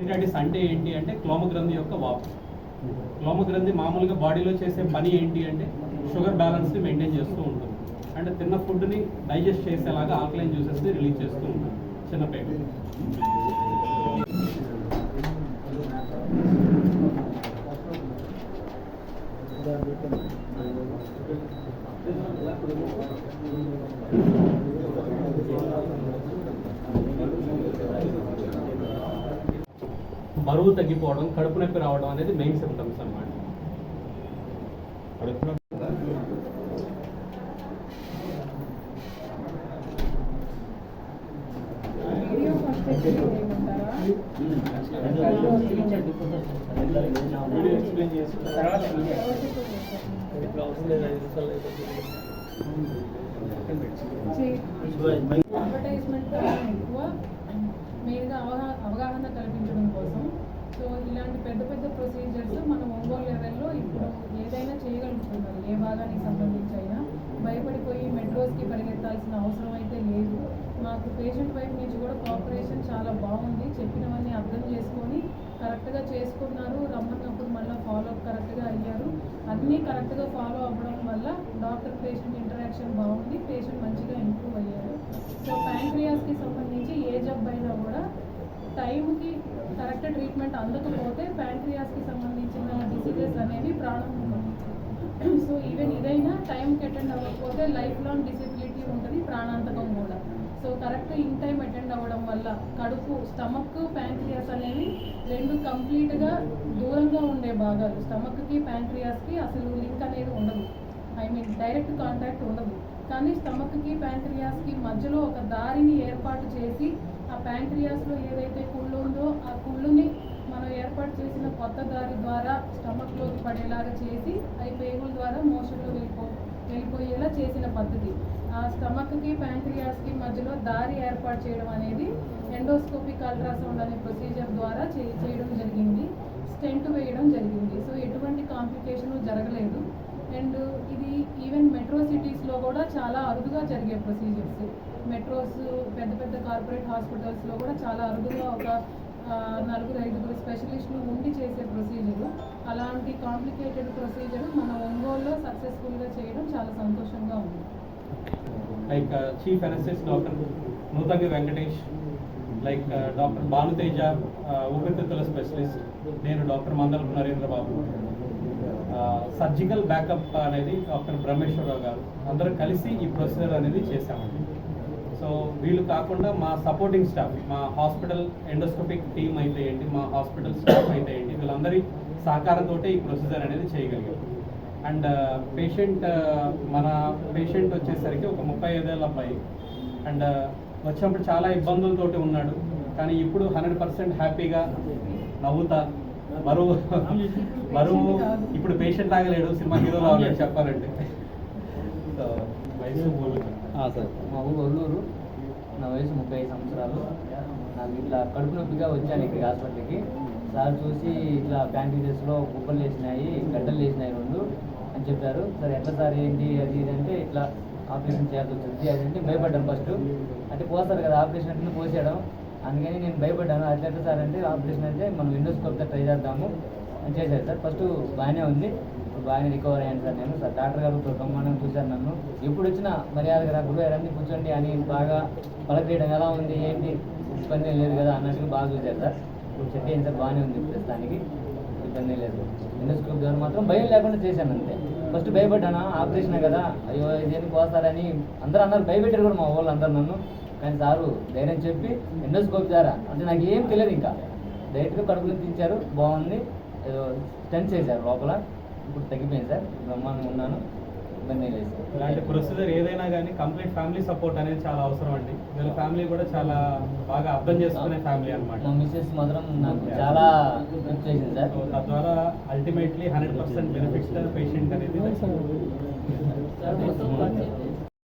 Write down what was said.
ప్యాంక్రియాటిస్ అంటే ఏంటి అంటే క్లోమగ్రంథి యొక్క వాపు క్లోమగ్రంథి మామూలుగా బాడీలో చేసే పని ఏంటి అంటే షుగర్ బ్యాలెన్స్ని మెయింటైన్ చేస్తూ ఉంటుంది. అంటే తిన్న ఫుడ్ని డైజెస్ట్ చేసేలాగా ఆల్కలైన్ జ్యూసెస్ని రిలీజ్ చేస్తూ ఉంటుంది. చిన్న పేట బరువు తగ్గిపోవడం కడుపు నొప్పి రావడం అనేది మెయిన్ సిమ్టమ్స్ అన్నమాట వీడియో ఫస్ట్ చేయమంటారా వీడియో ఎక్స్ప్లెయిన్ చేసి తర్వాత వీడియో. ఇప్పుడు అవసరం లేదు ఐదు నిమిషాలు అయిపోతుంది అడ్వర్టైజ్మెంట్ కన్నా ఎక్కువ మెయిన్గా అవగాహన అవగాహన కల్పించడం కోసం. సో ఇలాంటి పెద్ద పెద్ద ప్రొసీజర్స్ మనం ఒంగోలు లెవెల్లో ఇప్పుడు ఏదైనా చేయగలుగుతున్నారు. ఏ భాగానికి సంబంధించి అయినా భయపడిపోయి మెట్రోస్కి పరిగెత్తాల్సిన అవసరం అయితే లేదు. మాకు పేషెంట్ వైపు నుంచి కూడా కోఆపరేషన్ చాలా బాగుంది. చెప్పినవన్నీ అర్థం చేసుకొని కరెక్ట్గా చేసుకున్నారు. రమ్మన్నప్పుడు మళ్ళీ ఫాలో అప్ కరెక్ట్గా అయ్యారు. అన్నీ కరెక్ట్గా ఫాలో అవ్వడం వల్ల డాక్టర్ పేషెంట్ ఇంటరాక్షన్ బాగుంది పేషెంట్ మంచిగా ఇంప్రూవ్ అయ్యారు. సో ప్యాంక్రియాస్కి సంబంధించి ఏ జబ్బు అయినా కూడా టైంకి కరెక్ట్ ట్రీట్మెంట్ అందకపోతే ప్యాంక్రియాస్కి సంబంధించిన డిసీజెస్ అనేవి ప్రాణం సో ఈవెన్ ఇదైనా టైంకి అటెండ్ అవ్వకపోతే లైఫ్ లాంగ్ డిసెబిలిటీ ఉంటుంది ప్రాణాంతకం కూడా. So correct in time attend అవ్వడం వల్ల కడుపు స్టమక్ ప్యాంక్రియాస్ అనేవి రెండు కంప్లీట్గా దూరంగా ఉండే భాగాలు. స్టమక్కి ప్యాంక్రియాస్కి అసలు లింక్ అనేది డైరెక్ట్ కాంటాక్ట్ ఉండదు. కానీ స్టమక్కి ప్యాంక్రియాస్కి మధ్యలో ఒక దారిని ఏర్పాటు చేసి ఆ ప్యాంక్రియాస్లో ఏదైతే కుళ్ళు ఉందో ఆ కుళ్ళుని మనం ఏర్పాటు చేసిన కొత్త దారి ద్వారా స్టమక్లోకి పడేలాగా చేసి అవి పేగుల ద్వారా మోషన్లో వెళ్ళిపో వెళ్ళిపోయేలా చేసిన పద్ధతి. ఆ స్టమక్కి ప్యాంక్రియాస్కి మధ్యలో దారి ఏర్పాటు చేయడం అనేది ఎండోస్కోపిక్ అల్ట్రాసౌండ్ అనే ప్రొసీజర్ ద్వారా చేయడం జరిగింది. స్టెంట్ వేయడం జరిగింది. సో ఎటువంటి కాంప్లికేషన్ జరగలేదు అండ్ ఇది ఈవెన్ మెట్రో సిటీస్లో కూడా చాలా అరుదుగా జరిగే ప్రొసీజర్స్ మెట్రోస్ పెద్ద పెద్ద కార్పొరేట్ హాస్పిటల్స్లో కూడా చాలా అరుదుగా ఒక నలుగురు ఐదుగురు స్పెషలిస్టులు ఉండి చేసే ప్రొసీజరు అలాంటి కాంప్లికేటెడ్ ప్రొసీజర్ మన ఒంగోలులో సక్సెస్ఫుల్గా చేయడం చాలా సంతోషంగా ఉంది. Like chief anaesthetist doctor Nutangi Venkatesh like doctor Bhanuteja ఊపిరితిత్తుల స్పెషలిస్ట్ నేను doctor Mandalapu Narendra Babu surgical backup అనేది డాక్టర్ బ్రహ్మేశ్వరరావు గారు. అందరం కలిసి ఈ ప్రొసీజర్ అనేది చేశామండి. సో వీళ్ళు కాకుండా మా సపోర్టింగ్ స్టాఫ్ మా హాస్పిటల్ ఎండోస్కోపిక్ టీమ్ అయితే ఏంటి మా హాస్పిటల్ స్టాఫ్ అయితే ఏంటి వీళ్ళందరి సహకారంతో ఈ ప్రొసీజర్ అనేది చేయగలిగాం. అండ్ పేషెంట్ మన పేషెంట్ వచ్చేసరికి ఒక ముప్పై ఐదేళ్ళ అబ్బాయి. అండ్ వచ్చినప్పుడు చాలా ఇబ్బందులతోటి ఉన్నాడు. కానీ ఇప్పుడు హండ్రెడ్ పర్సెంట్ హ్యాపీగా నవ్వుతా బరువు బరువు ఇప్పుడు పేషెంట్ లాగలేడు సినిమా హీరో రావాలని చెప్పాలంటే. So sir. మా ఊరు ఒల్లూరు. నా వయసు ముప్పై ఐదు సంవత్సరాలు. నాకు ఇట్లా కడుపు నొప్పిగా వచ్చాను ఇక్కడ హాస్పిటల్కి. సార్ చూసి ఇట్లా ప్యాంటీరియస్లో గుబ్బలు వేసినాయి గడ్డలు వేసినాయి రెండు అని చెప్పారు. సరే ఎట్లా సార్? ఏంటి? అది ఇది అంటే ఇట్లా ఆపరేషన్ చేయాల్సి వచ్చింది. అది అంటే భయపడ్డాను ఫస్ట్ అంటే పోస్తారు కదా ఆపరేషన్ అంటే పోసేయడం. అందుకని నేను భయపడ్డాను. అట్లయితే సార్ అంటే ఆపరేషన్ అంటే మనం ఎండోస్కోప్తో ట్రై చేద్దాము అని చేశారు సార్. ఫస్ట్ బాగానే ఉంది. ఇప్పుడు బాగానే రికవర్ అయ్యాను సార్ నేను. సార్ డాక్టర్ గారు బ్రహ్మాండం చూశారు నన్ను. ఎప్పుడు వచ్చినా మర్యాదగా రా గురువు రండి కూర్చోండి అని బాగా పలకరియడం ఎలా ఉంది ఏంటి? ఇబ్బంది లేదు కదా అన్నట్టుగా బాగా చూశారు సార్. ఇప్పుడు సెట్ అయింది సార్ బాగానే ఉంది ప్రస్తుతానికి. ఇబ్బంది లేదు. లేదు ఎండోస్కోప్ ద్వారా మాత్రం భయం లేకుండా చేశాను అంతే. ఫస్ట్ భయపడ్డానా? ఆపరేషన్ కదా. అయ్యో ఇదేం పోస్తారని అందరూ అందరూ భయపెట్టారు కూడా మా వాళ్ళు అందరు నన్ను. కానీ సారు ధైర్యం చెప్పి ఎండోస్కోప్ ద్వారా అంటే నాకు ఏం తెలియదు ఇంకా. డైరెక్ట్గా కడుపులో తీయించారు బాగుంది. ఏదో స్టెంట్ చేశారు లోపల. ఇప్పుడు తగ్గిపోయింది సార్. బ్రహ్మాండంగా ఉన్నాను. ఇబ్బంది లేదు సార్. ఇలాంటి ప్రొసీజర్ ఏదైనా కానీ కంప్లీట్ ఫ్యామిలీ సపోర్ట్ అనేది చాలా అవసరం అండి. వీళ్ళ ఫ్యామిలీ కూడా చాలా బాగా అర్థం చేసుకునే ఫ్యామిలీ అనమాట మా మిస్సెస్ మాత్రం నాకు చాలా హెల్ప్ చేసింది సార్. తద్వారా ultimately hundred percent benefits patient అనేది సార్